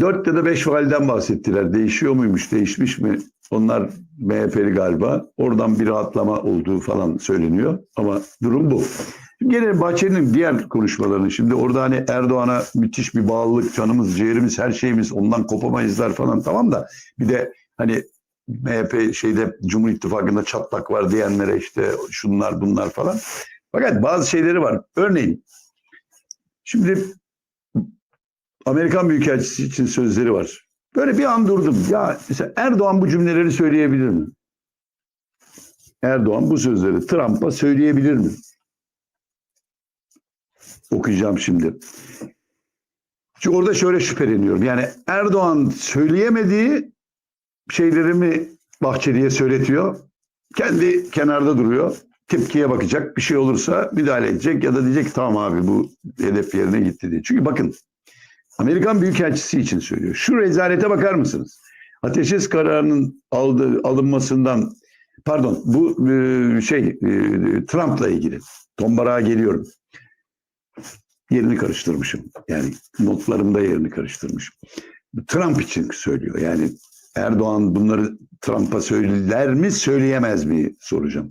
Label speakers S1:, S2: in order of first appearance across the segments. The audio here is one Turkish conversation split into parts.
S1: Dört ya da beş validen bahsettiler. Değişiyor muymuş, değişmiş mi? Onlar MHP'li galiba. Oradan bir rahatlama olduğu falan söyleniyor. Ama durum bu. Şimdi Gelelim Bahçeli'nin diğer konuşmalarını. Şimdi orada hani Erdoğan'a müthiş bir bağlılık, canımız, ciğerimiz, her şeyimiz ondan kopamayızlar falan tamam da bir de hani MHP şeyde Cumhur İttifakı'nda çatlak var diyenlere işte şunlar bunlar falan. Fakat bazı şeyleri var. Örneğin şimdi Amerikan Büyükelçisi için sözleri var. Böyle bir an durdum. Ya mesela Erdoğan bu cümleleri söyleyebilir mi? Erdoğan bu sözleri Trump'a söyleyebilir mi? Okuyacağım şimdi. Çünkü orada şöyle şüpheleniyorum. Yani Erdoğan söyleyemediği şeyleri mi Bahçeli'ye söyletiyor? Kendi kenarda duruyor. Tepkiye bakacak. Bir şey olursa müdahale edecek ya da diyecek tamam abi bu hedef yerine gitti diye. Çünkü bakın Amerikan Büyükelçisi için söylüyor. Şu rezalete bakar mısınız? Ateşes kararının aldığı, alınmasından pardon bu e, şey e, Trump'la ilgili. Tombarağa geliyorum. Yerini karıştırmışım. Yani notlarımda yerini karıştırmışım. Trump için söylüyor. Yani Erdoğan bunları Trump'a söyler mi söyleyemez mi soracağım.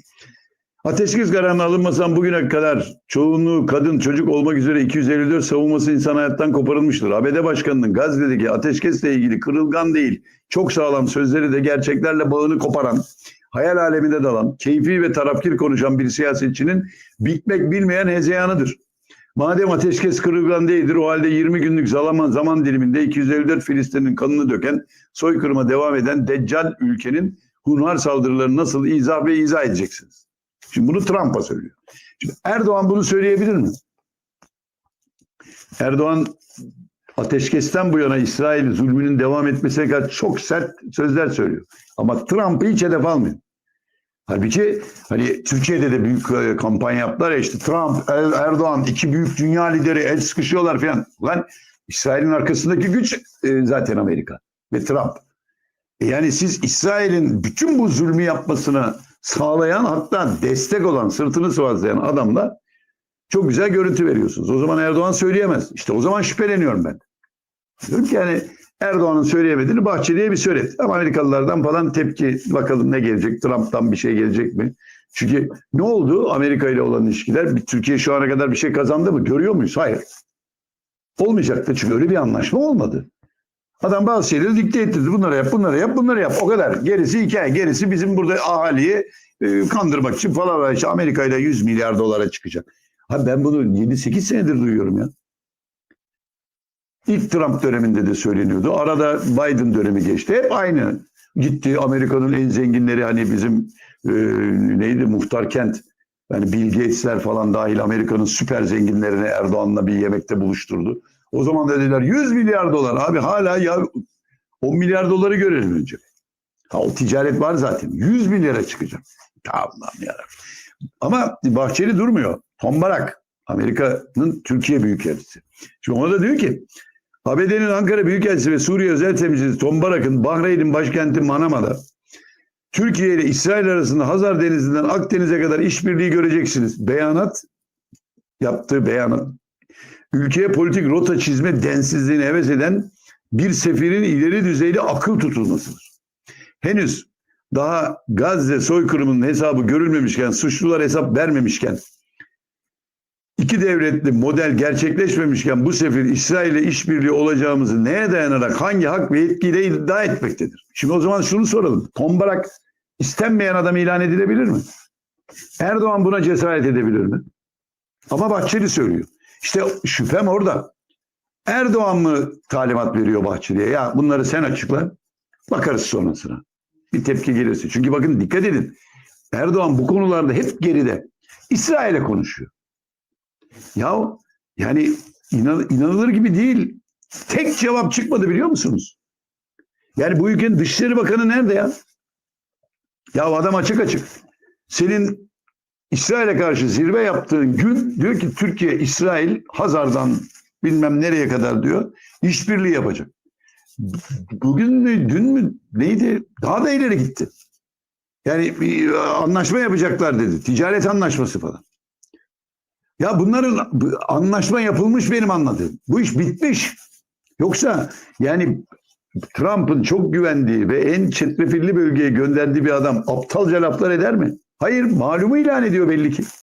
S1: Ateşkes kararının alınmasından bugüne kadar çoğunluğu kadın çocuk olmak üzere 254 savunması insan hayattan koparılmıştır. ABD Başkanı'nın Gazze'deki ateşkesle ilgili kırılgan değil çok sağlam sözleri de gerçeklerle bağını koparan, hayal aleminde dalan, keyfi ve tarafkir konuşan bir siyasetçinin bitmek bilmeyen hezeyanıdır. Madem ateşkes kırılgan değildir o halde 20 günlük zaman, zaman diliminde 254 Filistin'in kanını döken soykırıma devam eden Deccal ülkenin hunhar saldırılarını nasıl izah ve izah edeceksiniz? Şimdi bunu Trump'a söylüyor. Şimdi Erdoğan bunu söyleyebilir mi? Erdoğan ateşkesten bu yana İsrail zulmünün devam etmesine kadar çok sert sözler söylüyor. Ama Trump'ı hiç hedef almıyor. Halbuki hani Türkiye'de de büyük e, kampanya yaptılar ya işte Trump, Er- Erdoğan iki büyük dünya lideri el sıkışıyorlar falan. Lan İsrail'in arkasındaki güç e, zaten Amerika ve Trump. E Yani siz İsrail'in bütün bu zulmü yapmasını sağlayan hatta destek olan sırtını sıvazlayan adamla çok güzel görüntü veriyorsunuz. O zaman Erdoğan söyleyemez. İşte o zaman şüpheleniyorum ben. Diyorum ki yani Erdoğan'ın söyleyemediğini Bahçeli'ye bir söylet. Ama Amerikalılardan falan tepki bakalım ne gelecek? Trump'tan bir şey gelecek mi? Çünkü ne oldu Amerika ile olan ilişkiler? Türkiye şu ana kadar bir şey kazandı mı? Görüyor muyuz? Hayır. Olmayacaktı çünkü öyle bir anlaşma olmadı. Adam bazı şeyleri dikte ettirdi. Bunları yap, bunları yap, bunları yap. O kadar. Gerisi hikaye. Gerisi bizim burada ahaliyi e, kandırmak için falan. İşte Amerika ile 100 milyar dolara çıkacak. Ha ben bunu 7-8 senedir duyuyorum ya. İlk Trump döneminde de söyleniyordu. Arada Biden dönemi geçti. Hep aynı. Gitti Amerika'nın en zenginleri hani bizim e, neydi muhtar kent. Yani Bill Gates'ler falan dahil Amerika'nın süper zenginlerini Erdoğan'la bir yemekte buluşturdu. O zaman dediler 100 milyar dolar. Abi hala ya 10 milyar doları görelim önce. Ha, o ticaret var zaten. 100 milyara çıkacak. Allah'ım yarabbim. Ama Bahçeli durmuyor. Tombarak. Amerika'nın Türkiye Büyükelçisi. Şimdi ona da diyor ki ABD'nin Ankara Büyükelçisi ve Suriye Özel Temsilcisi Tom Barak'ın Bahreyn'in başkenti Manama'da Türkiye ile İsrail arasında Hazar Denizi'nden Akdeniz'e kadar işbirliği göreceksiniz. Beyanat yaptığı beyanat ülkeye politik rota çizme densizliğini heves eden bir sefirin ileri düzeyli akıl tutulmasıdır. Henüz daha Gazze soykırımının hesabı görülmemişken, suçlular hesap vermemişken, iki devletli model gerçekleşmemişken bu sefir İsrail ile işbirliği olacağımızı neye dayanarak hangi hak ve yetkiyle iddia etmektedir? Şimdi o zaman şunu soralım. Tombarak istenmeyen adam ilan edilebilir mi? Erdoğan buna cesaret edebilir mi? Ama Bahçeli söylüyor. İşte şüphem orada. Erdoğan mı talimat veriyor Bahçeli'ye? Ya bunları sen açıkla. Bakarız sonrasına. Bir tepki gelirse. Çünkü bakın dikkat edin. Erdoğan bu konularda hep geride. İsrail'e konuşuyor. Ya yani inan, inanılır gibi değil. Tek cevap çıkmadı biliyor musunuz? Yani bu ülkenin Dışişleri Bakanı nerede ya? Ya adam açık açık. Senin İsrail'e karşı zirve yaptığın gün diyor ki Türkiye, İsrail, Hazar'dan bilmem nereye kadar diyor işbirliği yapacak. Bugün mü, dün mü neydi? Daha da ileri gitti. Yani bir anlaşma yapacaklar dedi. Ticaret anlaşması falan. Ya bunların bu anlaşma yapılmış benim anladığım. Bu iş bitmiş. Yoksa yani Trump'ın çok güvendiği ve en çetrefilli bölgeye gönderdiği bir adam aptalca laflar eder mi? Hayır malumu ilan ediyor belli ki.